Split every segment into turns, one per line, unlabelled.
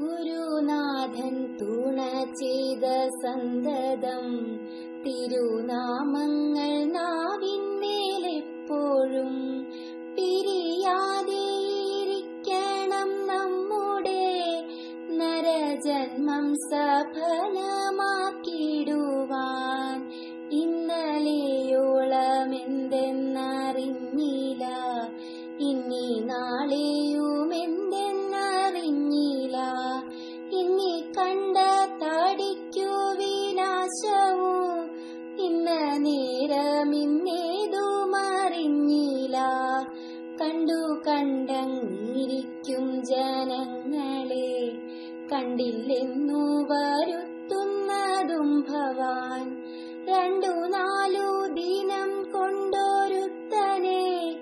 ഗുരുനാഥൻ തുണ ചെയ്ത സന്തതം. തിരുനാമങ്ങൾ നാവിന്മേലെപ്പോഴും പിരിയാതെ ഇരിക്കണം നമ്മുടെ നരജന്മം സഫലമാക്കിടുവാൻ ഇന്നലെയോളം എന്തെന്നറിഞ്ഞില്ല. ഇനി നാളെയും കണ്ടു കണ്ടങ്ങിരിക്കും ജനങ്ങളെ. കണ്ടില്ലെന്നു വരുത്തുന്നതും ഭവാൻ. രണ്ടു നാലു ദിനം കൊണ്ടൊരുത്തനെ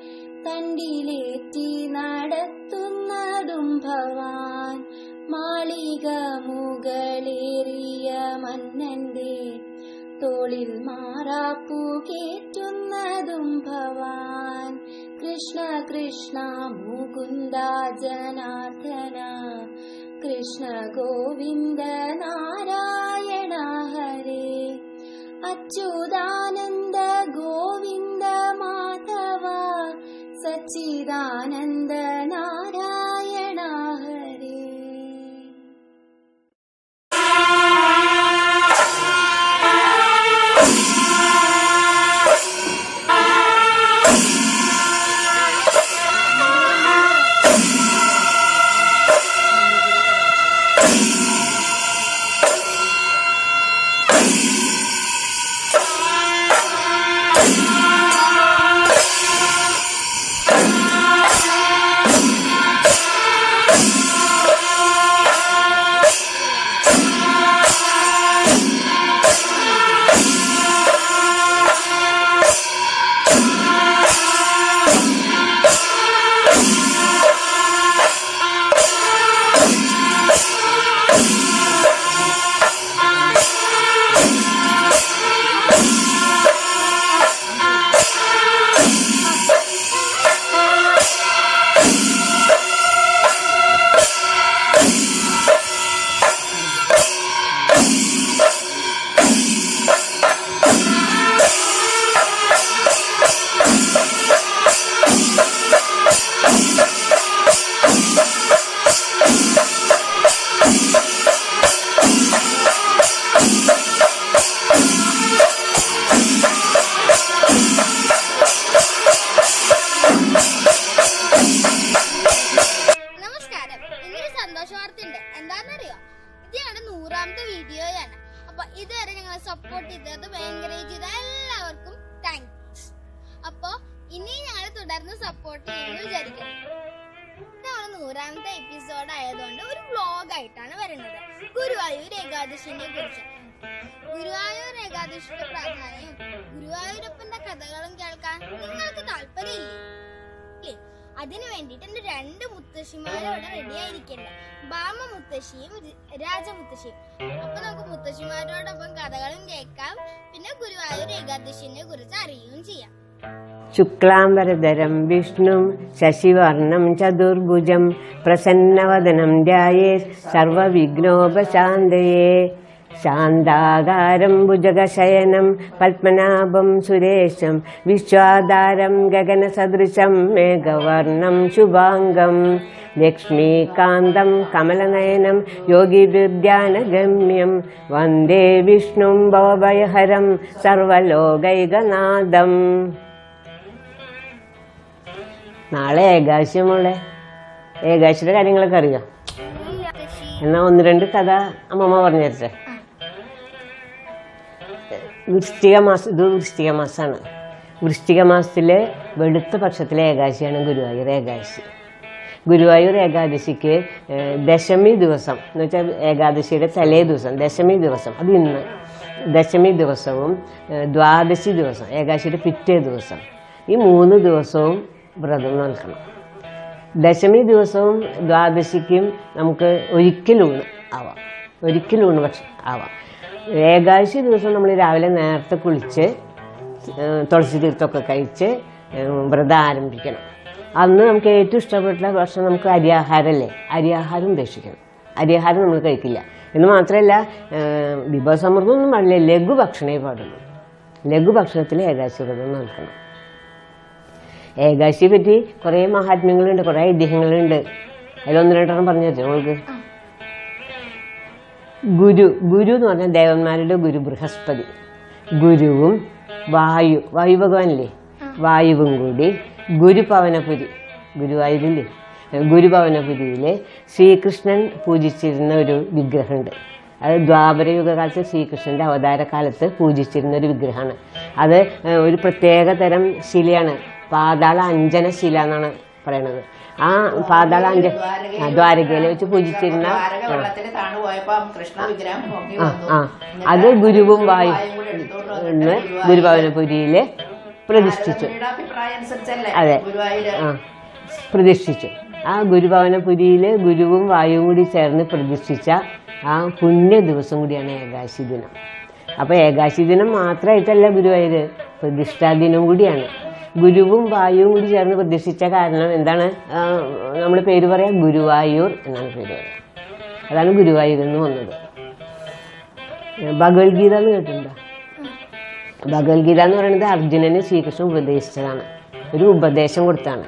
തണ്ടിലേറ്റി നടത്തുന്നതും ഭവാൻ. മാളിക മുകളേറിയ മന്നന്റെ തോളിൽ മാറാപ്പു കേറ്റുന്നതും ഭവാൻ കൃഷ്ണ കൃഷ്ണ മുകുന്ദ ജനാർദ്ദന കൃഷ്ണ ഗോവിന്ദ നാരായണ ഹരേ അച്യുതാനന്ദ ഗോവിന്ദ മാധവ സച്ചിദാനന്ദ നാരായണ
ഗുരുവായൂർ ഏകാദശിനെ കുറിച്ച് അറിയുകയും ചെയ്യാം
ശുക്ലാംബരധരം വിഷ്ണു ശശിവർണം ചതുർഭുജം പ്രസന്നവദനം ധ്യായേ സർവവിഘ്നോപശാന്തയേ. ശാന്താകാരം ഭുജഗശയനം പത്മനാഭം സുരേശം വിശ്വാധാരം ഗഗനസദൃശം മേഘവർണം ശുഭാംഗം ലക്ഷ്മീകാന്തം കമലനയനം യോഗിവിദ്യാനഗമ്യം വന്ദേ വിഷ്ണും ഭവഭയഹരം സർവലോകൈകനാഥം. നാളെ ഏകാശമുള്ളേ മോളെ. ഏകാശിയുടെ കാര്യങ്ങളൊക്കെ അറിയാം? എന്നാ ഒന്ന് രണ്ട് കഥ അമ്മമ്മ പറഞ്ഞു തരട്ടെ വൃശ്ചിക മാസം ഇത് വൃശ്ചിക മാസമാണ് വൃശ്ചിക മാസത്തിലെ വെളുത്ത പക്ഷത്തിലെ ഏകാശിയാണ് ഗുരുവായൂർ ഏകാദശി. ഗുരുവായൂർ ഏകാദശിക്ക് ദശമി ദിവസം എന്ന് വെച്ചാൽ ഏകാദശിയുടെ തലേ ദിവസം ദശമി ദിവസം അത് ഇന്ന്. ദശമി ദിവസവും ദ്വാദശി ദിവസം ഏകാദശിയുടെ പിറ്റേ ദിവസം. ഈ മൂന്ന് ദിവസവും വ്രതം നൽകണം. ദശമി ദിവസവും ദ്വാദശിക്കും നമുക്ക് ഒരിക്കലൂണ് ആവാം. ഒരിക്കലൂണ് പക്ഷെ ആവാം. ഏകാദശി ദിവസം നമ്മൾ രാവിലെ നേരത്തെ കുളിച്ച് തുളസി തീർത്ഥമൊക്കെ കഴിച്ച് വ്രതം ആരംഭിക്കണം. അന്ന് നമുക്ക് ഏറ്റവും ഇഷ്ടപ്പെട്ട ഭക്ഷണം നമുക്ക് അരിയാഹാരമല്ലേ? അരിയാഹാരം ഉപേക്ഷിക്കണം അരിയാഹാരം നമ്മൾ കഴിക്കില്ല. എന്ന് മാത്രമല്ല വിഭവസമൃദ്ധമൊന്നും പാടില്ല. ലഘു ഭക്ഷണമേ പാടുള്ളൂ. ലഘു ഭക്ഷണത്തിൽ ഏകാശി വ്രതം നടക്കണം. ഏകാശിയെ പറ്റി കുറേ മഹാത്മ്യങ്ങളുണ്ട് കുറേ ഐതിഹ്യങ്ങളുണ്ട്. അതിലൊന്ന് രണ്ടെണ്ണം പറഞ്ഞു തരും നമുക്ക് ഗുരു ഗുരു എന്ന് പറഞ്ഞാൽ ദേവന്മാരുടെ ഗുരു ബൃഹസ്പതി. ഗുരുവും വായു വായു ഭഗവാനില്ലേ? വായുവും കൂടി ഗുരുപവനപുരി ഗുരുവായൂരില്ലേ? ഗുരുഭവനപുരിയിലെ ശ്രീകൃഷ്ണൻ പൂജിച്ചിരുന്ന ഒരു വിഗ്രഹമുണ്ട്. അത് ദ്വാപരയുഗകാലത്ത് ശ്രീകൃഷ്ണന്റെ അവതാരകാലത്ത് പൂജിച്ചിരുന്ന ഒരു വിഗ്രഹമാണ്. അത് ഒരു പ്രത്യേക തരം ശിലയാണ്. പാതാള അഞ്ജന ശില എന്നാണ് പറയണത്. ആ പാതാളാന്റെ ദ്വാരകയിലെ വെച്ച് പൂജിച്ചിരുന്ന ആ അത് ഗുരുവും വായു
ഗുരുവായൂർ
പ്രതിഷ്ഠിച്ചു. അതെ. ആ പ്രതിഷ്ഠിച്ചു. ആ ഗുരുഭവനപുരിയിലെ ഗുരുവും വായുവും കൂടി ചേർന്ന് പ്രതിഷ്ഠിച്ച ആ പുണ്യ ദിവസം കൂടിയാണ് ഏകാശി ദിനം. അപ്പോൾ ഏകാശി ദിനം മാത്രമായിട്ടല്ല ഗുരുവായൂർ പ്രതിഷ്ഠാ ദിനം കൂടിയാണ്. ഗുരുവും വായുവും കൂടി ചേർന്ന് പ്രതിഷ്ഠിച്ച കാരണം എന്താണ്? നമ്മൾ പേര് പറയാം ഗുരുവായൂർ എന്നാണ് പേര് പറയുക അതാണ് ഗുരുവായൂർ എന്ന് വന്നത്. ഭഗവത്ഗീത എന്ന് കേട്ടിട്ടുണ്ടോ? ഭഗവത്ഗീത എന്ന് പറയുന്നത് അർജുനന് ശ്രീകൃഷ്ണൻ ഉപദേശിച്ചതാണ്. ഒരു ഉപദേശം കൊടുത്താണ്.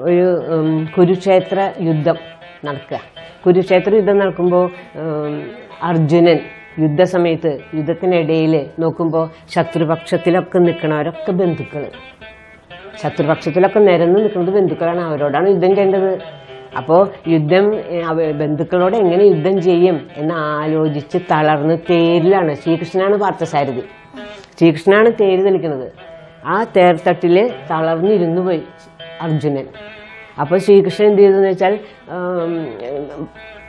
ഒരു കുരുക്ഷേത്ര യുദ്ധം നടക്കുക. കുരുക്ഷേത്ര യുദ്ധം നടക്കുമ്പോൾ അർജുനൻ യുദ്ധസമയത്ത് യുദ്ധത്തിനിടയിൽ നോക്കുമ്പോൾ ശത്രുപക്ഷത്തിലൊക്കെ നിൽക്കണവരൊക്കെ ബന്ധുക്കൾ ശത്രുപക്ഷത്തിലൊക്കെ നിരന്ന് നിൽക്കുന്നത് ബന്ധുക്കളാണ് അവരോടാണ് യുദ്ധം ചെയ്യേണ്ടത്. അപ്പോൾ യുദ്ധം ബന്ധുക്കളോട് എങ്ങനെ യുദ്ധം ചെയ്യും എന്ന് ആലോചിച്ച് തളർന്ന് തേരിലാണ് ശ്രീകൃഷ്ണനാണ് പാർത്ഥസാരഥി. ശ്രീകൃഷ്ണനാണ് തേര് തെളിക്കുന്നത്. ആ തേർത്തട്ടിൽ തളർന്നിരുന്നു പോയി അർജുനൻ. അപ്പോൾ ശ്രീകൃഷ്ണൻ എന്ത് ചെയ്തെന്ന് വെച്ചാൽ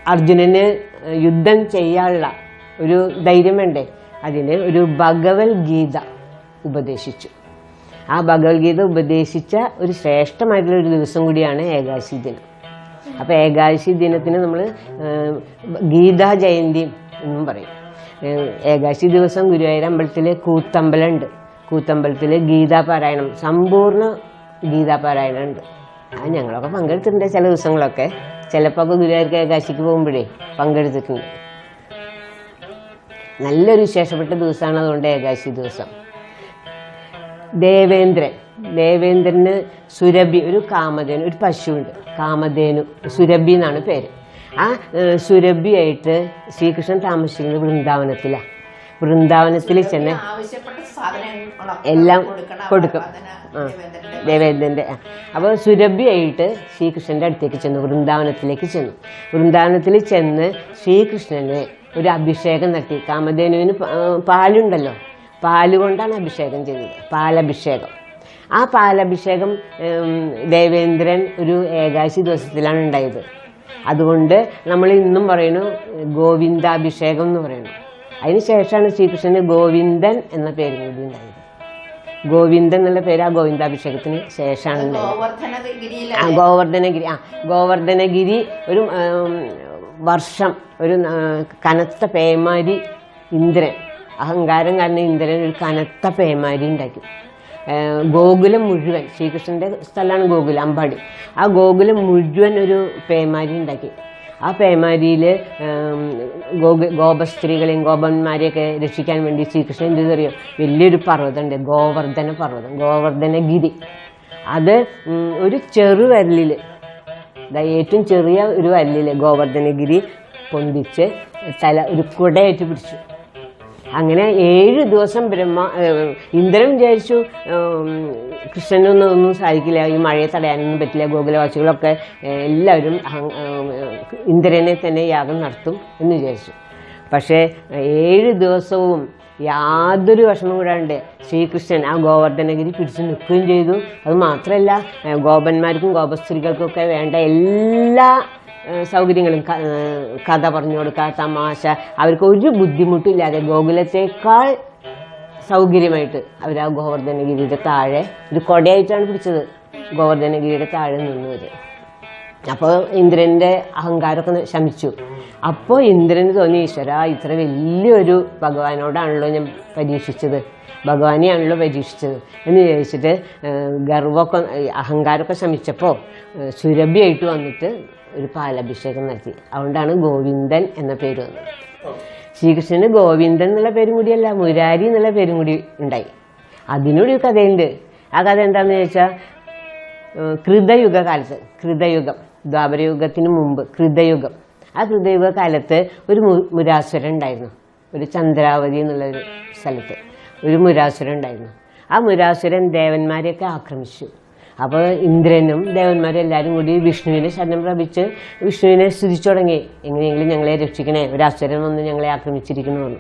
അർജുനന് യുദ്ധം ചെയ്യാനുള്ള ഒരു ധൈര്യം വേണ്ടേ? അതിന് ഒരു ഭഗവത്ഗീത ഉപദേശിച്ചു. ആ ഭഗവത്ഗീത ഉപദേശിച്ച ഒരു ശ്രേഷ്ഠമായിട്ടുള്ള ഒരു ദിവസം കൂടിയാണ് ഏകാശി ദിനം. അപ്പോൾ ഏകാശി ദിനത്തിന് നമ്മൾ ഗീതാ ജയന്തി എന്നും പറയും. ഏകാശി ദിവസം ഗുരുവായൂർ അമ്പലത്തിൽ കൂത്തമ്പലമുണ്ട്. കൂത്തമ്പലത്തിൽ ഗീതാപാരായണം സമ്പൂർണ ഗീതാപാരായണം ഉണ്ട് ആ ഞങ്ങളൊക്കെ പങ്കെടുത്തിട്ടുണ്ട് ചില ദിവസങ്ങളൊക്കെ. ചിലപ്പോൾ ഒക്കെ ഗുരുവായൂർക്ക് ഏകാശിക്ക് പോകുമ്പോഴേ പങ്കെടുത്തിട്ടുണ്ട്. നല്ലൊരു വിശേഷപ്പെട്ട ദിവസമാണ് അതുകൊണ്ട് ഏകാശി ദിവസം. ദേവേന്ദ്രൻ. ദേവേന്ദ്രന് സുരഭി ഒരു കാമധേനു ഒരു പശുവുണ്ട്. കാമധേനു സുരഭി എന്നാണ് പേര്. ആ സുരഭിയായിട്ട് ശ്രീകൃഷ്ണൻ താമസിക്കുന്നത് വൃന്ദാവനത്തിലാണ് വൃന്ദാവനത്തിൽ ചെന്ന് എല്ലാം കൊടുക്കും. ആ
ദേവേന്ദ്രന്റെ
ദേവേന്ദ്രന്റെ അപ്പോൾ സുരഭിയായിട്ട് ശ്രീകൃഷ്ണന്റെ അടുത്തേക്ക് ചെന്നു. വൃന്ദാവനത്തിലേക്ക് ചെന്നു. വൃന്ദാവനത്തിൽ ചെന്ന് ശ്രീകൃഷ്ണന് ഒരു അഭിഷേകം നടത്തി. കാമധേനുവിന് പാലുണ്ടല്ലോ. പാൽ കൊണ്ടാണ് അഭിഷേകം ചെയ്തത്. പാലഭിഷേകം. ആ പാലഭിഷേകം ദേവേന്ദ്രൻ ഒരു ഏകാശി ദിവസത്തിലാണ് ഉണ്ടായത്. അതുകൊണ്ട് നമ്മൾ ഇന്നും പറയുന്നു ഗോവിന്ദാഭിഷേകം എന്ന് പറയുന്നു. അതിനുശേഷമാണ് ശ്രീകൃഷ്ണന് ഗോവിന്ദൻ എന്ന പേര് കൂടി ഉണ്ടായത്. ഗോവിന്ദൻ എന്നുള്ള പേര് ആ ഗോവിന്ദാഭിഷേകത്തിന് ശേഷമാണ് ഉണ്ടായത്. ആ ഗോവർദ്ധനഗിരി. ആ ഗോവർദ്ധനഗിരി ഒരു വർഷം ഒരു കനത്ത പേമാരി ഇന്ദ്രൻ. അഹങ്കാരം കാരണം ഇന്ദ്രൻ ഒരു കനത്ത പേമാരി ഉണ്ടാക്കി. ഗോകുലം മുഴുവൻ ശ്രീകൃഷ്ണന്റെ സ്ഥലമാണ് ഗോകുലം അമ്പാടി. ആ ഗോകുലം മുഴുവൻ ഒരു പേമാരി ഉണ്ടാക്കി. ആ പേമാരിയിൽ ഗോകു ഗോപസ്ത്രീകളെയും ഗോപന്മാരെയൊക്കെ രക്ഷിക്കാൻ വേണ്ടി ശ്രീകൃഷ്ണൻ എന്ത് അറിയോ? വലിയൊരു പർവതമുണ്ട് ഗോവർദ്ധന പർവതം ഗോവർദ്ധനഗിരി. അത് ഒരു ചെറുവരലിൽ ഏറ്റവും ചെറിയ ഒരു വരലിൽ ഗോവർദ്ധനഗിരി പൊന്തിച്ച് തല ഒരു കുടയായിട്ട് പിടിച്ചു. അങ്ങനെ ഏഴ് ദിവസം ബ്രഹ്മ ഇന്ദ്രൻ വിചാരിച്ചു കൃഷ്ണനൊന്നും ഒന്നും സാധിക്കില്ല ഈ മഴയെ തടയാനൊന്നും പറ്റില്ല ഗോകുലവാസികളൊക്കെ എല്ലാവരും ഇന്ദ്രനെ തന്നെ യാഗം നടത്തും എന്ന് വിചാരിച്ചു. പക്ഷേ ഏഴ് ദിവസവും യാതൊരു വിഷമം കൂടാണ്ട് ശ്രീകൃഷ്ണൻ ആ ഗോവർദ്ധനഗിരി പിടിച്ചു നിൽക്കുകയും ചെയ്തു. അത് മാത്രമല്ല ഗോപന്മാർക്കും ഗോപസ്ത്രീകൾക്കൊക്കെ വേണ്ട എല്ലാ സൗകര്യങ്ങളും കഥ പറഞ്ഞു കൊടുക്കുക തമാശ. അവർക്ക് ഒരു ബുദ്ധിമുട്ടില്ലാതെ ഗോകുലത്തേക്കാൾ സൗകര്യമായിട്ട് അവർ ആ ഗോവർദ്ധനഗിരിയുടെ താഴെ ഒരു കൊടയായിട്ടാണ് പിടിച്ചത്. ഗോവർദ്ധനഗിരിയുടെ താഴെ നിന്നത്. അപ്പോൾ ഇന്ദ്രന്റെ അഹങ്കാരമൊക്കെ ശമിച്ചു. അപ്പോൾ ഇന്ദ്രന് തോന്നി ഈശ്വര ഇത്ര വലിയൊരു ഭഗവാനോടാണല്ലോ ഞാൻ പരീക്ഷിച്ചത്. ഭഗവാനെയാണല്ലോ പരീക്ഷിച്ചത് എന്ന് ചോദിച്ചിട്ട് ഗർവമൊക്കെ അഹങ്കാരമൊക്കെ ശമിച്ചപ്പോൾ സുരഭിയായിട്ട് വന്നിട്ട് ഒരു പാലഭിഷേകം നടത്തി. അതുകൊണ്ടാണ് ഗോവിന്ദൻ എന്ന പേര് വന്നത്. ശ്രീകൃഷ്ണന് ഗോവിന്ദൻ എന്നുള്ള പേരും കൂടിയല്ല മുരാരി എന്നുള്ള പേരും കൂടി ഉണ്ടായി. അതിനൊരു കഥയുണ്ട്. ആ കഥ എന്താണെന്ന് ചോദിച്ചാൽ കൃതയുഗ കാലത്ത് കൃതയുഗം. ദ്വാപരയുഗത്തിന് മുമ്പ് കൃതയുഗം. ആ കൃതയുഗ കാലത്ത് ഒരു മുരാസുരൻ ഉണ്ടായിരുന്നു ഒരു ചന്ദ്രാവതി എന്നുള്ള ഒരു സ്ഥലത്ത് ഒരു മുരാസുരൻ ഉണ്ടായിരുന്നു ആ മുരാസുരൻ ദേവന്മാരെയൊക്കെ ആക്രമിച്ചു. അപ്പോൾ ഇന്ദ്രനും ദേവന്മാരും എല്ലാവരും കൂടി വിഷ്ണുവിനെ ശരണം പ്രാപിച്ച് വിഷ്ണുവിനെ സ്തുതിച്ചു തുടങ്ങി. എങ്ങനെയെങ്കിലും ഞങ്ങളെ രക്ഷിക്കണേ. ഒരു അസുരൻ വന്ന് ഞങ്ങളെ ആക്രമിച്ചിരിക്കുന്നു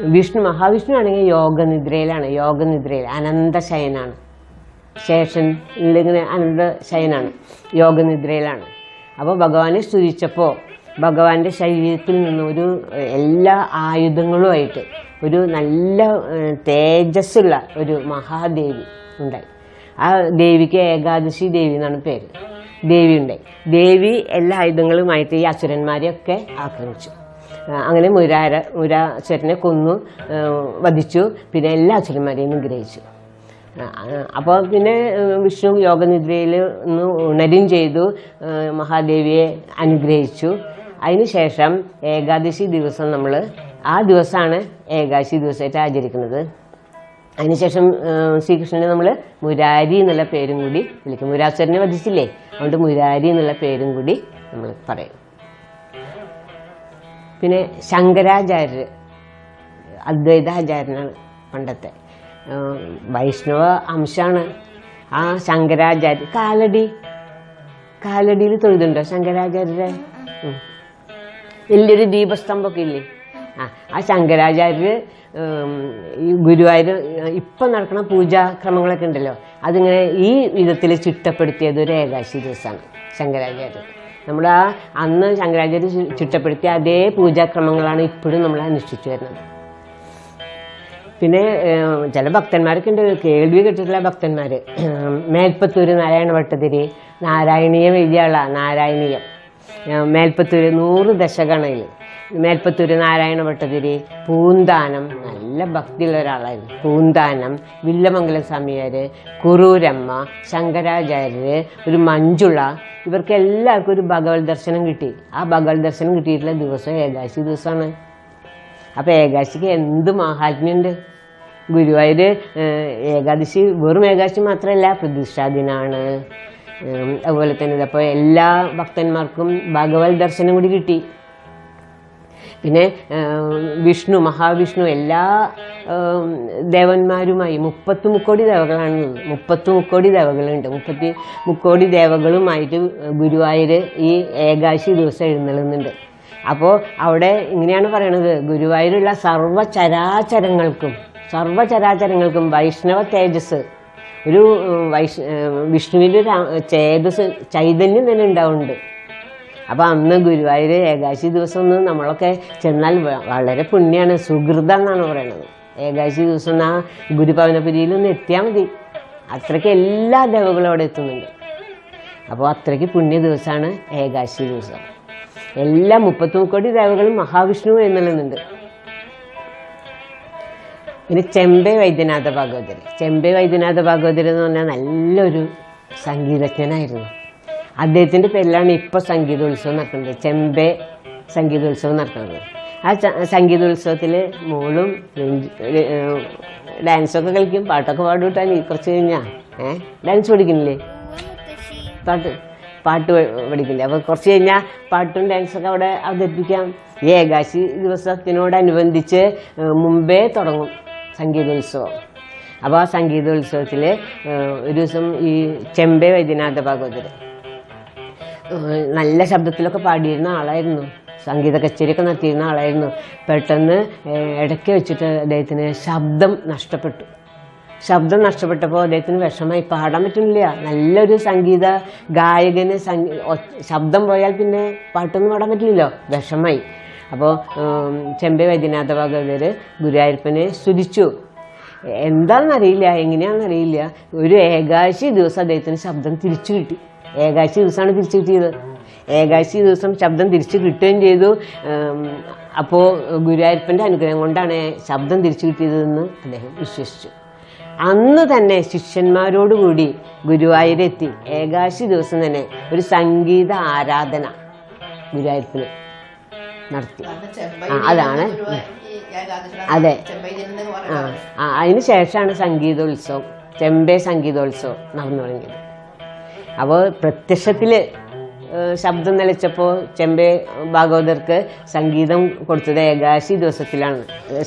വിഷ്ണു മഹാവിഷ്ണു ആണെങ്കിൽ യോഗനിദ്രയിലാണ്. യോഗനിദ്രയിൽ അനന്തശയനാണ്. ശേഷൻ ഇങ്ങനെ അനന്ത ശയനാണ് യോഗനിദ്രയിലാണ്. അപ്പോൾ ഭഗവാനെ സ്തുതിച്ചപ്പോൾ ഭഗവാന്റെ ശരീരത്തിൽ നിന്ന് ഒരു എല്ലാ ആയുധങ്ങളുമായിട്ട് ഒരു നല്ല തേജസ്സുള്ള ഒരു മഹാദേവി ഉണ്ടായി. ആ ദേവിക്ക് ഏകാദശി ദേവി എന്നാണ് പേര്. ദേവി ഉണ്ടായി. ദേവി എല്ലാ ആയുധങ്ങളുമായിട്ട് ഈ അസുരന്മാരെയൊക്കെ ആക്രമിച്ചു. അങ്ങനെ മുരാര മുരാസുരനെ കൊന്നു വധിച്ചു പിന്നെ എല്ലാ അസുരന്മാരെയും നിഗ്രഹിച്ചു. അപ്പോൾ പിന്നെ വിഷ്ണു യോഗനിദ്രയിൽ ഒന്ന് ഉണരും ചെയ്തു മഹാദേവിയെ അനുഗ്രഹിച്ചു. അതിനുശേഷം ഏകാദശി ദിവസം നമ്മൾ ആ ദിവസമാണ് ഏകാദശി ദിവസമായിട്ട് ആചരിക്കുന്നത്. അതിനുശേഷം ശ്രീകൃഷ്ണനെ നമ്മൾ മുരാരി എന്നുള്ള പേരും കൂടി വിളിക്കും. മുരാസുരനെ വധിച്ചില്ലേ? അതുകൊണ്ട് മുരാരി എന്നുള്ള പേരും കൂടി നമ്മൾ പറയും. പിന്നെ ശങ്കരാചാര്യർ അദ്വൈതാചാര്യനാണ് പണ്ടത്തെ. വൈഷ്ണവ അംശമാണ് ആ ശങ്കരാചാര്യ കാലടി. കാലടിയിൽ തൊഴുതുണ്ടോ ശങ്കരാചാര്യരെ. വലിയൊരു ദീപസ്തംഭമൊക്കെ ഇല്ലേ? ആ ആ ശങ്കരാചാര്യർ ഈ ഗുരുവായൂർ ഇപ്പം നടക്കുന്ന പൂജാക്രമങ്ങളൊക്കെ ഉണ്ടല്ലോ. അതിങ്ങനെ ഈ വിധത്തിൽ ചിട്ടപ്പെടുത്തിയത് ഒരു ഏകാശി ദിവസമാണ് ശങ്കരാചാര്യർ നമ്മൾ ആ അന്ന് ശങ്കരാചാര്യ ചിട്ടപ്പെടുത്തിയ അതേ പൂജാക്രമങ്ങളാണ് ഇപ്പോഴും നമ്മൾ അനുഷ്ഠിച്ചു വരുന്നത്. പിന്നെ ചില ഭക്തന്മാർക്കുണ്ട് കേൾവി കിട്ടിയിട്ടുള്ള ഭക്തന്മാർ മേൽപ്പത്തൂർ നാരായണ ഭട്ടതിരി നാരായണീയം എഴുതിയ നാരായണീയം. മേൽപ്പത്തൂർ നൂറ് ദശകണയിൽ മേൽപ്പത്തൂര് നാരായണ ഭട്ടതിരി പൂന്താനം നല്ല ഭക്തിയുള്ള ഒരാളായിരുന്നു. പൂന്താനം വില്ലമംഗലം സ്വാമിയാർ കുറൂരമ്മ ശങ്കരാചാര്യർ ഒരു മഞ്ജുള ഇവർക്ക് എല്ലാവർക്കും ഒരു ഭഗവത് ദർശനം കിട്ടി. ആ ഭഗവത് ദർശനം കിട്ടിയിട്ടുള്ള ദിവസം ഏകാശി ദിവസമാണ് അപ്പോൾ ഏകാശിക്ക് എന്ത് മാഹാത്മ്യമുണ്ട് ഗുരുവായൂർ ഏകാദശി വെറും ഏകാദശി മാത്രമല്ല പ്രതിഷ്ഠാദിനാണ് ദിനമാണ് അതുപോലെ തന്നെ അപ്പോൾ എല്ലാ ഭക്തന്മാർക്കും ഭഗവത് ദർശനം കൂടി കിട്ടി. പിന്നെ വിഷ്ണു മഹാവിഷ്ണു എല്ലാ ദേവന്മാരുമായി മുപ്പത്തി മുക്കോടി ദേവകളാണ് മുപ്പത്തി മുക്കോടി ദേവകളുണ്ട്. മുപ്പത്തി മുക്കോടി ദേവകളുമായിട്ട് ഗുരുവായൂർ ഈ ഏകാശി ദിവസം എഴുന്നള്ളുന്നുണ്ട്. അപ്പോൾ അവിടെ ഇങ്ങനെയാണ് പറയണത്. ഗുരുവായൂരുള്ള സർവചരാചരങ്ങൾക്കും സർവചരാചരങ്ങൾക്കും വൈഷ്ണവ തേജസ്. ഒരു വൈഷ് വിഷ്ണുവിന്റെ ഒരു തേജസ് ചൈതന്യം തന്നെ ഉണ്ടാവുന്നുണ്ട്. അപ്പോൾ അന്ന് ഗുരുവായൂർ ഏകാശി ദിവസം ഒന്ന് നമ്മളൊക്കെ ചെന്നാൽ വളരെ പുണ്യമാണ് സുഹൃതം എന്നാണ് പറയുന്നത് ഏകാശി ദിവസം ആ ഗുരുഭവനപുരിയിൽ ഒന്ന് എത്തിയാൽ മതി. അത്രയ്ക്ക് എല്ലാ ദേവകളും അവിടെ എത്തുന്നുണ്ട്. അപ്പോൾ അത്രയ്ക്ക് പുണ്യ ദിവസമാണ് ഏകാശി ദിവസം. എല്ലാ മുപ്പത്തി കോടി ദേവകളും മഹാവിഷ്ണു എന്നുള്ളുന്നുണ്ട് പിന്നെ ചെമ്പൈ വൈദ്യനാഥ ഭാഗവതർ ചെമ്പൈ വൈദ്യനാഥ ഭാഗവതർ എന്ന് പറഞ്ഞാൽ നല്ലൊരു സംഗീതജ്ഞനായിരുന്നു. അദ്ദേഹത്തിന്റെ പേരിലാണ് ഇപ്പോൾ സംഗീതോത്സവം നടക്കുന്നത്. ചെമ്പൈ സംഗീതോത്സവം നടക്കുന്നത്. ആ സംഗീതോത്സവത്തിൽ മോളും ഡാൻസൊക്കെ കളിക്കും പാട്ടൊക്കെ പാടുവിട്ടാൽ കുറച്ച് കഴിഞ്ഞാൽ ഏ ഡാൻസ് പഠിക്കുന്നില്ലേ? പാട്ട് പാട്ട് പഠിക്കില്ലേ അപ്പോൾ കുറച്ച് കഴിഞ്ഞാൽ പാട്ടും ഡാൻസൊക്കെ അവിടെ അവതരിപ്പിക്കാം. ഏകാശി ദിവസത്തിനോടനുബന്ധിച്ച് മുമ്പേ തുടങ്ങും. സംഗീതോത്സവം. അപ്പോൾ ആ സംഗീതോത്സവത്തിൽ ഒരു ദിവസം ഈ ചെമ്പെ വൈദ്യനാഥ ഭാഗവതർ നല്ല ശബ്ദത്തിലൊക്കെ പാടിയിരുന്ന ആളായിരുന്നു. സംഗീത കച്ചേരിയൊക്കെ നടത്തിയിരുന്ന ആളായിരുന്നു. പെട്ടെന്ന് ഇടയ്ക്ക് വെച്ചിട്ട് അദ്ദേഹത്തിന് ശബ്ദം നഷ്ടപ്പെട്ടു. ശബ്ദം നഷ്ടപ്പെട്ടപ്പോൾ അദ്ദേഹത്തിന് വിഷമായി പാടാൻ പറ്റുന്നില്ല. നല്ലൊരു സംഗീത ഗായകന് ശബ്ദം പോയാൽ പിന്നെ പാട്ടൊന്നും പാടാൻ പറ്റില്ലല്ലോ. വിഷമായി അപ്പോൾ ചെമ്പൈ വൈദ്യനാഥ ഭഗവതർ ഗുരുവായൂരപ്പനെ സ്തുതിച്ചു. എന്താണെന്നറിയില്ല എങ്ങനെയാണെന്നറിയില്ല. ഒരു ഏകാശി ദിവസം അദ്ദേഹത്തിന് ശബ്ദം തിരിച്ചു കിട്ടി. ഏകാശി ദിവസമാണ് തിരിച്ചു കിട്ടിയത്. ഏകാശി ദിവസം ശബ്ദം തിരിച്ചു കിട്ടുകയും ചെയ്തു. അപ്പോൾ ഗുരുവായൂരപ്പന്റെ അനുഗ്രഹം കൊണ്ടാണ് ശബ്ദം തിരിച്ചു കിട്ടിയതെന്ന് അദ്ദേഹം വിശ്വസിച്ചു. അന്ന് തന്നെ ശിഷ്യന്മാരോടുകൂടി ഗുരുവായൂരെത്തി. ഏകാശി ദിവസം തന്നെ ഒരു സംഗീത ആരാധന ഗുരുവായൂരപ്പന്. നടത്തി. അതാണ്. അതെ. ആ അതിന് ശേഷമാണ് സംഗീതോത്സവം. ചെമ്പേ സംഗീതോത്സവം നടന്നു തുടങ്ങിയത് അപ്പോൾ പ്രത്യക്ഷത്തിൽ ശബ്ദം നിലച്ചപ്പോൾ ചെമ്പെ ഭാഗവതർക്ക് സംഗീതം കൊടുത്തത് ഏകാശി ദിവസത്തിലാണ്.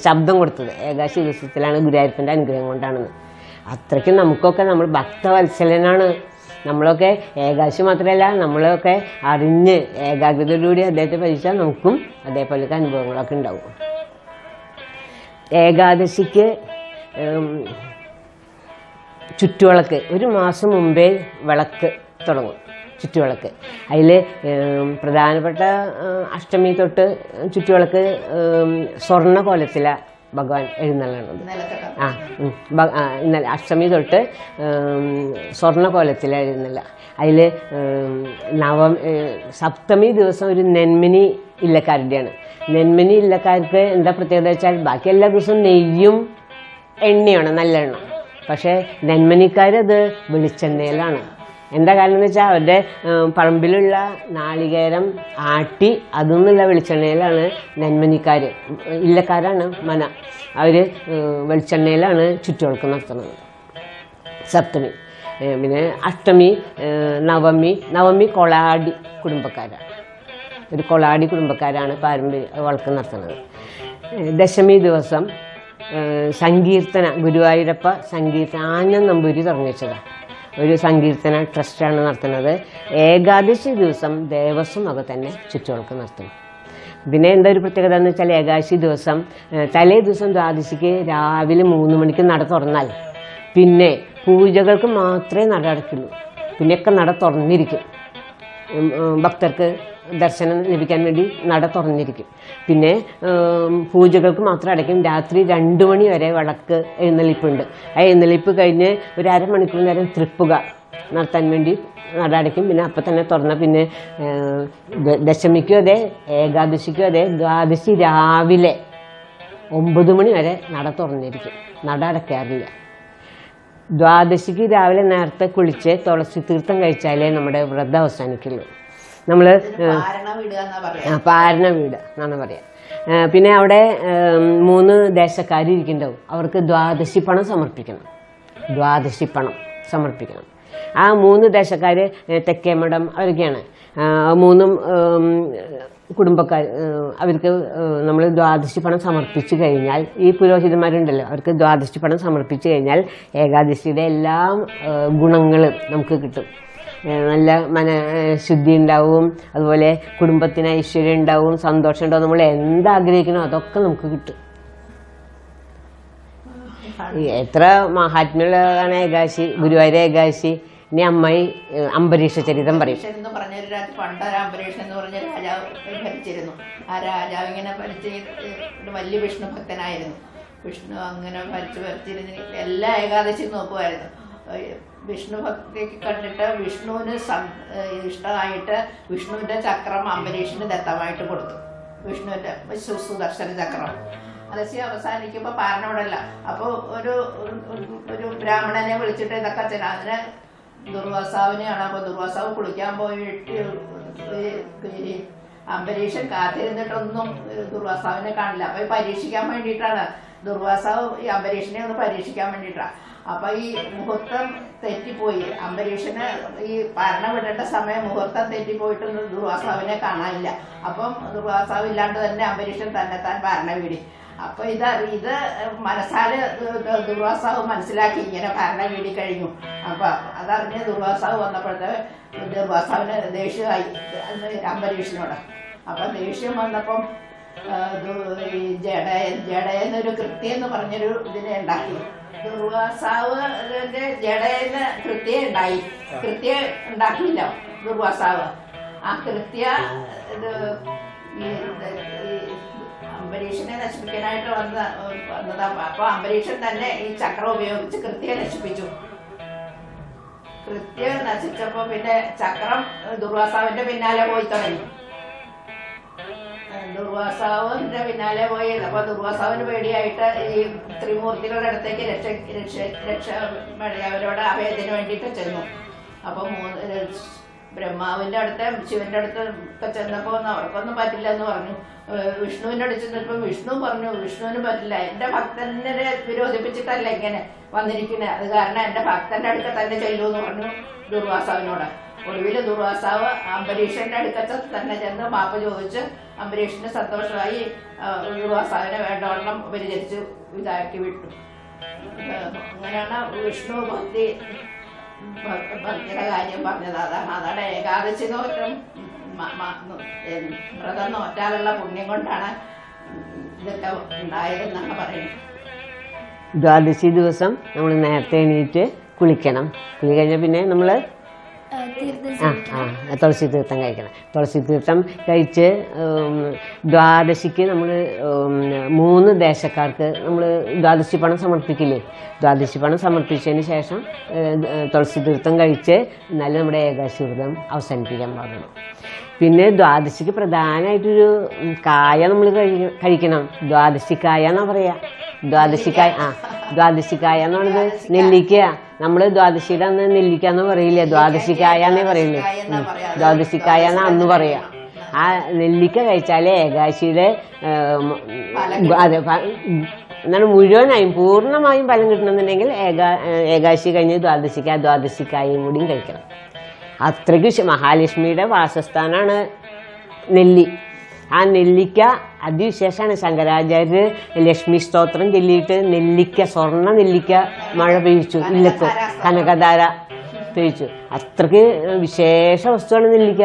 ശബ്ദം കൊടുത്തത് ഏകാശി ദിവസത്തിലാണ് ഗുരുവായൂരപ്പന്റെ അനുഗ്രഹം കൊണ്ടാണെന്ന്. അത്രയ്ക്കും നമുക്കൊക്കെ നമ്മൾ ഭക്തവത്സലനാണ് നമ്മളൊക്കെ ഏകാശി മാത്രമല്ല നമ്മളൊക്കെ അറിഞ്ഞ് ഏകാഗ്രതയോടുകൂടി അദ്ദേഹത്തെ പരീക്ഷിച്ചാൽ നമുക്കും അതേപോലത്തെ അനുഭവങ്ങളൊക്കെ ഉണ്ടാവും. ഏകാദശിക്ക് ചുറ്റുവിളക്ക് ഒരു മാസം മുമ്പേ വിളക്ക് തുടങ്ങും ചുറ്റുവിളക്ക്. അതിൽ പ്രധാനപ്പെട്ട അഷ്ടമി തൊട്ട് ചുറ്റുവിളക്ക് സ്വർണ കോലത്തിലാണ് ഭഗവാൻ
എഴുന്നള്ളണത്.
ആ ഇന്നലെ അഷ്ടമി തൊട്ട് ഉം, എഴുന്നള്ള. അതിൽ നവ സപ്തമി ദിവസം ഒരു നെന്മിനി ഇല്ലക്കാരുടെയാണ്. നെന്മിനി ഇല്ലക്കാർക്ക് എന്താ പ്രത്യേകത വെച്ചാൽ ബാക്കി എല്ലാ ദിവസവും നെയ്യും എണ്ണയാണ് നല്ല എണ്ണ പക്ഷേ നെന്മനിക്കാരത് വെളിച്ചെണ്ണയിലാണ്. എന്താ കാരണം എന്ന് വെച്ചാൽ അവരുടെ പറമ്പിലുള്ള നാളികേരം ആട്ടി അതിൽ നിന്നുള്ള വെളിച്ചെണ്ണയിലാണ് നെന്മനിക്കാർ ഇല്ലക്കാരാണ് മന. അവർ വെളിച്ചെണ്ണയിലാണ് ചുറ്റുവിളക്ക് നടത്തുന്നത്. സപ്തമി പിന്നെ അഷ്ടമി നവമി നവമി കൊളാടി കുടുംബക്കാരാണ് ഒരു കൊളാടി കുടുംബക്കാരാണ് പാരമ്പര്യ വിളക്ക് നടത്തുന്നത്. ദശമി ദിവസം സങ്കീർത്തന ഗുരുവായൂരപ്പ സങ്കീർത്തന ആഞ്ഞം നമ്പൂരി തുടങ്ങി ഒരു സങ്കീർത്തന ട്രസ്റ്റാണ് നടത്തുന്നത്. ഏകാദശി ദിവസം ദേവസ്വം ഒക്കെ തന്നെ ചുറ്റുവിളക്ക് നടത്തും. പിന്നെ എന്താ ഒരു പ്രത്യേകത എന്ന് വെച്ചാൽ ഏകാദശി ദിവസം തലേ ദിവസം ദ്വാദശിക്ക് രാവിലെ മൂന്ന് മണിക്ക് നട തുറന്നാൽ പിന്നെ പൂജകൾക്ക് മാത്രമേ നട അടയ്ക്കുള്ളൂ. പിന്നെയൊക്കെ നട തുറന്നിരിക്കും. ഭക്തർക്ക് ദർശനം ലഭിക്കാൻ വേണ്ടി നട തുറന്നിരിക്കും. പിന്നെ പൂജകൾക്ക് മാത്രം അടയ്ക്കും. രാത്രി രണ്ട് മണി വരെ വിളക്ക് എഴുന്നള്ളിപ്പുണ്ട്. ആ എഴുന്നള്ളിപ്പ് കഴിഞ്ഞ് ഒരു അരമണിക്കൂർ നേരം തൃപ്പുക നടത്താൻ വേണ്ടി നട അടയ്ക്കും. പിന്നെ അപ്പം തന്നെ തുറന്ന പിന്നെ ദശമിക്കും അതെ ഏകാദശിക്കും അതെ ദ്വാദശി രാവിലെ ഒമ്പത് മണി വരെ നട തുറന്നിരിക്കും. നട അടയ്ക്കാറില്ല. ദ്വാദശിക്ക് രാവിലെ നേരത്തെ കുളിച്ച് തുളസി തീർത്ഥം കഴിച്ചാലേ നമ്മുടെ വ്രതം അവസാനിക്കുള്ളൂ. നമ്മൾ
പാരണ
വീട് എന്നാണ് പറയുക പിന്നെ അവിടെ മൂന്ന് ദേശക്കാർ ഇരിക്കുന്നുണ്ടാവും. അവർക്ക് ദ്വാദശി പണം സമർപ്പിക്കണം. ദ്വാദശി പണം സമർപ്പിക്കണം. ആ മൂന്ന് ദേശക്കാർ തെക്കേമഠം അവരൊക്കെയാണ്. മൂന്നും കുടുംബക്കാർ അവർക്ക് നമ്മൾ ദ്വാദശി പണം സമർപ്പിച്ചു കഴിഞ്ഞാൽ ഈ പുരോഹിതന്മാരുണ്ടല്ലോ അവർക്ക് ദ്വാദശി പണം സമർപ്പിച്ചു കഴിഞ്ഞാൽ ഏകാദശിയുടെ എല്ലാ ഗുണങ്ങളും നമുക്ക് കിട്ടും. നല്ല മന ശുദ്ധി ഉണ്ടാവും അതുപോലെ കുടുംബത്തിന് ഐശ്വര്യം ഉണ്ടാവും സന്തോഷം ഉണ്ടാവും. നമ്മൾ എന്താഗ്രഹിക്കണോ അതൊക്കെ നമുക്ക് കിട്ടും. എത്ര മഹാത്മ്യമുള്ളതാണ് ഏകാശി ഗുരുവായൂർ ഏകാശി ഇനി അമ്മായി അംബരീഷ ചരിതം പറയും.
അംബരീഷൻ എന്ന് പറഞ്ഞ രാജാവ് ഭരിച്ചിരുന്നു. ആ രാജാവ് ഇങ്ങനെ ഭരിച്ച് വലിയ വിഷ്ണു ഭക്തനായിരുന്നു. വിഷ്ണു അങ്ങനെ ഭരിച്ചു ഭരിച്ചിരുന്ന് എല്ലാ ഏകാദശിയും നോക്കുമായിരുന്നു. വിഷ്ണു ഭക്തിയൊക്കെ കണ്ടിട്ട് വിഷ്ണുവിന് ഇഷ്ടമായിട്ട് വിഷ്ണുവിന്റെ ചക്രം അംബരീഷിന് ദത്തമായിട്ട് കൊടുത്തു. വിഷ്ണുവിന്റെ സു- സുദർശന ചക്രം. അലസി അവസാനിക്കുമ്പോൾ പാരനോടല്ല അപ്പോൾ ഒരു ഒരു- ബ്രാഹ്മണനെ വിളിച്ചിട്ട് ഇതൊക്കെ ചെയ്യണം. അതിന് ദുർവാസാവിനെയാണ് അപ്പൊ ദുർവാസാവ് കുളിക്കാൻ പോയിട്ട് അംബരീഷൻ കാത്തിരുന്നിട്ടൊന്നും ദുർവാസാവിനെ കാണില്ല. അപ്പോൾ പരീക്ഷിക്കാൻ വേണ്ടിയിട്ടാണ്. ദുർവാസാവ് ഈ അംബരീഷനെ ഒന്ന് പരീക്ഷിക്കാൻ വേണ്ടിയിട്ടാണ് അപ്പൊ ഈ മുഹൂർത്തം തെറ്റിപ്പോയി. അംബരീഷന് ഈ ഭരണം വിടേണ്ട സമയം മുഹൂർത്തം തെറ്റിപ്പോയിട്ടൊന്നും ദുർവാസാവിനെ കാണാനില്ല. അപ്പം ദുർവാസാവ് ഇല്ലാണ്ട് തന്നെ അംബരീഷൻ തന്നെ താൻ ഭരണം വീടി അപ്പൊ ഇത് ഇത് മനസ്സാൽ ദുർവാസാവ് മനസ്സിലാക്കി ഇങ്ങനെ ഭരണം വീടി കഴിഞ്ഞു. അപ്പൊ അതറിഞ്ഞ് ദുർവാസാവ് വന്നപ്പോഴത്തെ ദുർവാസാവിന് ദേഷ്യമായി അംബരീഷിനോട്. അപ്പൊ ദേഷ്യം വന്നപ്പം ഈ ജഡയൻ ജഡയെന്നൊരു കൃത്യം എന്ന് പറഞ്ഞൊരു ഇതിനെ ഉണ്ടാക്കി. ദുർവാസാവ് ജഡയെന്ന് കൃത്യ ഉണ്ടായി. കൃത്യ ഉണ്ടാക്കിയില്ല ദുർവാസാവ്. ആ കൃത്യ ഇത് അംബരീഷനെ നശിപ്പിക്കാനായിട്ട് വന്ന വന്നതാ. അപ്പൊ അംബരീഷൻ തന്നെ ഈ ചക്രം ഉപയോഗിച്ച് കൃത്യ നശിപ്പിച്ചു. കൃത്യ നശിച്ചപ്പോ പിന്നെ ചക്രം ദുർവാസാവിന്റെ പിന്നാലെ പോയി തുടങ്ങി. ദുർവാസാവിന്റെ പിന്നാലെ പോയി അപ്പൊ ദുർവാസാവിന് പേടിയായിട്ട് ഈ ത്രിമൂർത്തികളുടെ അടുത്തേക്ക് രക്ഷ രക്ഷ രക്ഷ അവരോട് അഭയത്തിന് വേണ്ടിയിട്ട് ചെന്നു. അപ്പൊ മൂന്ന് ബ്രഹ്മാവിന്റെ അടുത്ത് ശിവന്റെ അടുത്ത് ഒക്കെ ചെന്നപ്പോ അവർക്കൊന്നും പറ്റില്ല എന്ന് പറഞ്ഞു വിഷ്ണുവിന്റെ അടുത്ത് ചെന്നപ്പോ വിഷ്ണു പറഞ്ഞു വിഷ്ണുവിന് പറ്റില്ല എന്റെ ഭക്തനെ വിരോധിപ്പിച്ചിട്ടല്ല ഇങ്ങനെ വന്നിരിക്കുന്നത് അത് കാരണം എന്റെ ഭക്തന്റെ അടുത്ത് തന്നെ ചെല്ലൂ എന്ന് പറഞ്ഞു ദുർവാസാവിനോട്. ഒടുവിൽ ദുർവാസാവ് അംബരീഷന്റെ അടുത്തൊക്കെ തന്നെ ചെന്ന് മാപ്പ് ചോദിച്ച് അംബരീഷിന് സന്തോഷമായി ദുർവാസാവിനെ വേണ്ടവണ്ണം പരിചരിച്ച് ഇതാക്കി വിട്ടു. അങ്ങനെയാണ് വിഷ്ണു ഭക്തി ഭക്തിയുടെ കാര്യം പറഞ്ഞത്. അതാണ് അതാണ് ഏകാദശി നോറ്റം വ്രതം നോറ്റാലുള്ള പുണ്യം കൊണ്ടാണ് ഇതൊക്കെ ഉണ്ടായതെന്നാണ് പറയുന്നത്.
ദ്വാദശി ദിവസം നമ്മൾ നേരത്തെ എണീറ്റ് കുളിക്കണം. കുളി കഴിഞ്ഞാൽ പിന്നെ നമ്മൾ ആ തുളസി തീർത്ഥം കഴിക്കണം. തുളസി തീർത്ഥം കഴിച്ച് ദ്വാദശിക്ക് നമ്മൾ മൂന്ന് ദേശക്കാർക്ക് നമ്മൾ ദ്വാദശി പണം സമർപ്പിക്കില്ലേ? ദ്വാദശി പണം സമർപ്പിച്ചതിന് ശേഷം തുളസി തീർത്ഥം കഴിച്ച് എന്നാലും നമ്മുടെ ഏകാശീവ്രതം അവസാനിപ്പിക്കാൻ പാടുള്ളൂ. പിന്നെ ദ്വാദശിക്ക് പ്രധാനമായിട്ടൊരു കായ നമ്മൾ കഴിക്കണം. ദ്വാദശിക്കായ എന്നാ പറയാ? ദ്വാദശിക്കായ ആ ദ്വാദശിക്കായ എന്ന് പറയുന്നത് നെല്ലിക്ക. നമ്മൾ ദ്വാദശിയുടെ അന്ന് നെല്ലിക്ക എന്ന് പറയില്ലേ? ദ്വാദശിക്കായ എന്നേ പറയുള്ളൂ
എന്നാ
ദ്വാദശിക്കായ എന്നാ അന്ന് പറയാ. ആ നെല്ലിക്ക കഴിച്ചാലേ ഏകാശിയുടെ അതെ എന്താണ് മുഴുവനായും പൂർണമായും ഫലം കിട്ടണമെന്നുണ്ടെങ്കിൽ ഏകാ ഏകാശി കഴിഞ്ഞ് ദ്വാദശിക്ക ദ്വാദശിക്കായും കൂടിയും കഴിക്കണം. അത്രയ്ക്ക് മഹാലക്ഷ്മിയുടെ വാസസ്ഥാനാണ് നെല്ലി. ആ നെല്ലിക്ക അതിവിശേഷമാണ് ശങ്കരാചാര്യർ ലക്ഷ്മി സ്തോത്രം ചൊല്ലിയിട്ട് നെല്ലിക്ക സ്വർണ നെല്ലിക്ക മഴ പെയ്ച്ചു ഇല്ലത്ത് കനകധാര പെയ്ച്ചു അത്രയ്ക്ക് വിശേഷ വസ്തുവാണ് നെല്ലിക്ക.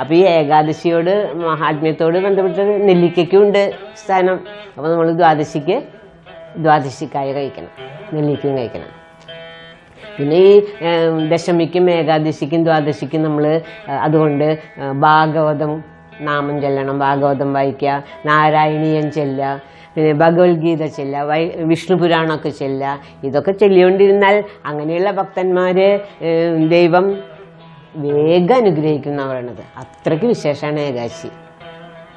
അപ്പോൾ ഈ ഏകാദശിയോട് മഹാത്മ്യത്തോട് ബന്ധപ്പെട്ട് നെല്ലിക്കയ്ക്കും ഉണ്ട് സ്ഥാനം. അപ്പോൾ നമ്മൾ ദ്വാദശിക്ക് ദ്വാദശിക്കായ കഴിക്കണം. നെല്ലിക്കയും കഴിക്കണം. പിന്നെ ഈ ദശമിക്കും ഏകാദശിക്കും ദ്വാദശിക്കും നമ്മൾ അതുകൊണ്ട് ഭാഗവതം നാമം ചൊല്ലണം ഭാഗവതം വായിക്കുക നാരായണീയം ചെല്ലുക പിന്നെ ഭഗവത്ഗീത ചെല്ലുക വൈ വിഷ്ണു പുരാണമൊക്കെ ചെല്ലുക ഇതൊക്കെ ചൊല്ലിക്കൊണ്ടിരുന്നാൽ അങ്ങനെയുള്ള ഭക്തന്മാർ ദൈവം വേഗം അനുഗ്രഹിക്കുന്ന പറയണത് അത്രയ്ക്ക് വിശേഷമാണ് ഏകാശി.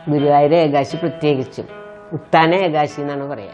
ഗുരുവായൂർ ഏകാശി പ്രത്യേകിച്ചും. ഉത്താന ഏകാശി എന്നാണ് പറയുക